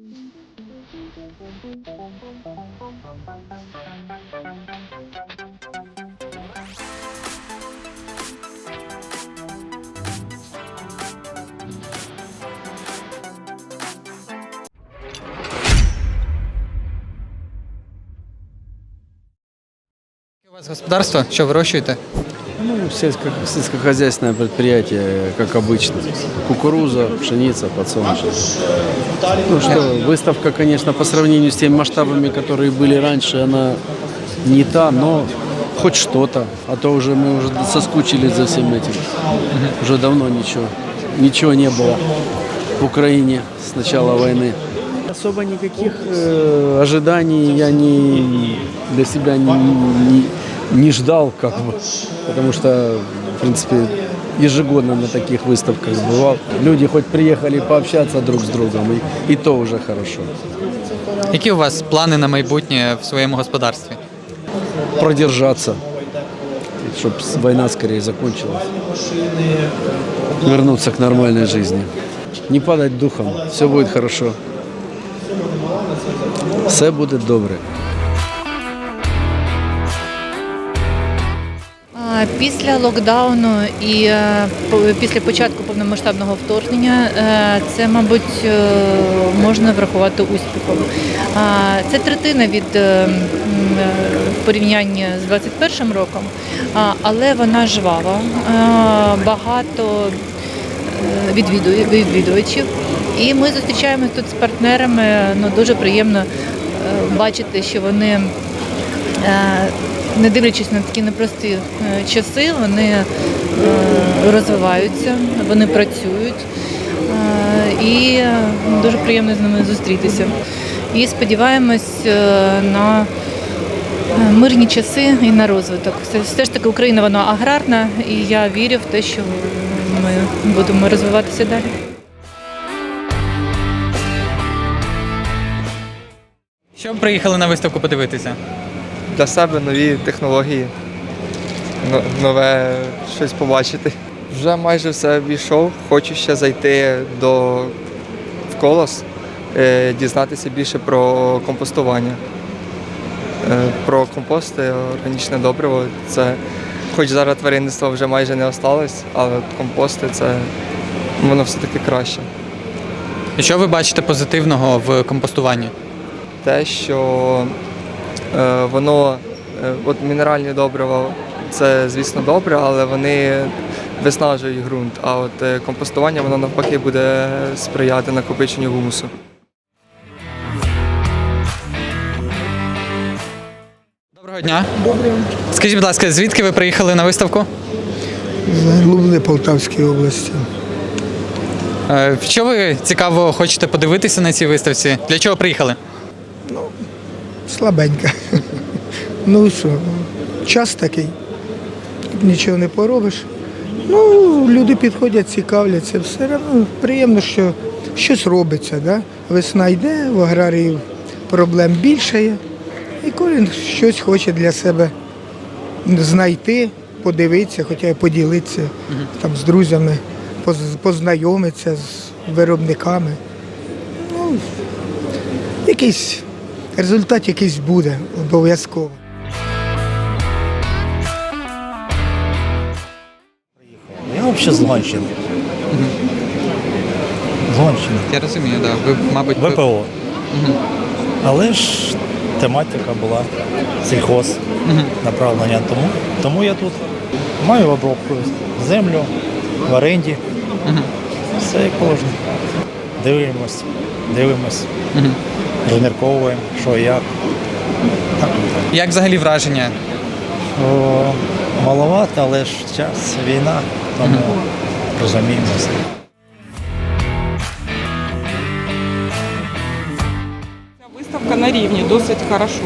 У вас господарство, що вирощуєте? Ну, сельско- сельскохозяйственное предприятие, как обычно. Кукуруза, пшеница, подсолнечник. Ну что, выставка, конечно, по сравнению с теми масштабами, которые были раньше, она не та, но хоть что-то. А то уже мы уже соскучились за всем этим. Уже давно ничего, ничего не было в Украине с начала войны. Особо никаких э, ожиданий я не, для себя не, не, не ждал, как бы, потому что, в принципе, ежегодно на таких выставках бывал. Люди хоть приехали пообщаться друг с другом, и, и то уже хорошо. Які у вас плани на майбутнє в своєму господарстві? Продержаться, чтобы война скорее закончилась. Вернуться к нормальной жизни. Не падать духом, все будет хорошо. Все буде добре. Після локдауну і е, після початку повномасштабного вторгнення е, це, мабуть, е, можна врахувати успіхом. Це третина від е, е, в з 2021 роком, але вона жвава. Багато е, відвідувачів. І ми зустрічаємося тут з партнерами. Ну, дуже приємно е, бачити, що вони е, не дивлячись на такі непрості е, часи, вони е, розвиваються, вони працюють. Е, І е, дуже приємно з ними зустрітися. І сподіваємось е, на е, мирні часи і на розвиток. Все ж таки Україна вона аграрна, і я вірю в те, що ми будемо розвиватися далі. Що приїхали на виставку подивитися? Для себе нові технології, нове щось побачити. Вже майже все обійшов. Хочу ще зайти до в колос, е, дізнатися більше про компостування. Е, Про компости, органічне добриво. Це хоч зараз тваринництва вже майже не осталось, але компости це воно все-таки краще. І що ви бачите позитивного в компостуванні? те, що е, воно, е, от мінеральні добрива, це звісно добре, але вони виснажують ґрунт. А от е, компостування воно навпаки буде сприяти накопиченню гумусу. Доброго дня. Доброго. Скажіть, будь ласка, звідки ви приїхали на виставку? з Лубни Полтавської області. Е, Що ви цікаво хочете подивитися на цій виставці? Для чого приїхали? Слабенька. Ну що, час такий, нічого не поробиш. Ну, люди підходять, цікавляться, все одно приємно, що щось робиться. Да? Весна йде, в аграріїв проблем більше є. І кожен щось хоче для себе знайти, подивитися, хоча й поділитися там, з друзями, познайомитися з виробниками. Ну, якийсь результат якийсь буде обов'язково. Я взагалі з Луганщини. З Луганщини. Я розумію, да. Ви, мабуть, ви- ВПО. Але ж тематика була сільхоз, направлення тому. Тому я тут маю обробку землю в оренді. Все як положено. Дивимось, дивимось, розмірковуємо, що і як. як взагалі враження? О, маловато, але ж час, війна, тому розуміємо Ця виставка на рівні, досить хорошо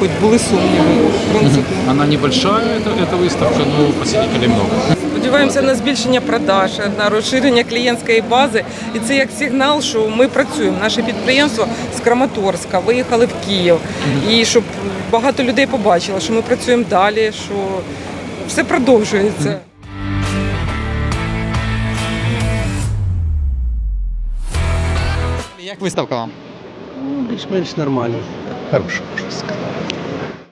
Хоч були сумніви, в принципі. Она небольшая, эта, эта выставка, но посетителей много. Сподіваємося на збільшення продаж, на розширення клієнтської бази. І це як сигнал, що ми працюємо. Наше підприємство з Краматорська виїхали в Київ. І щоб багато людей побачило, що ми працюємо далі, що все продовжується. Як виставка вам? Ну, більш-менш нормально. Хорошо, можна сказати.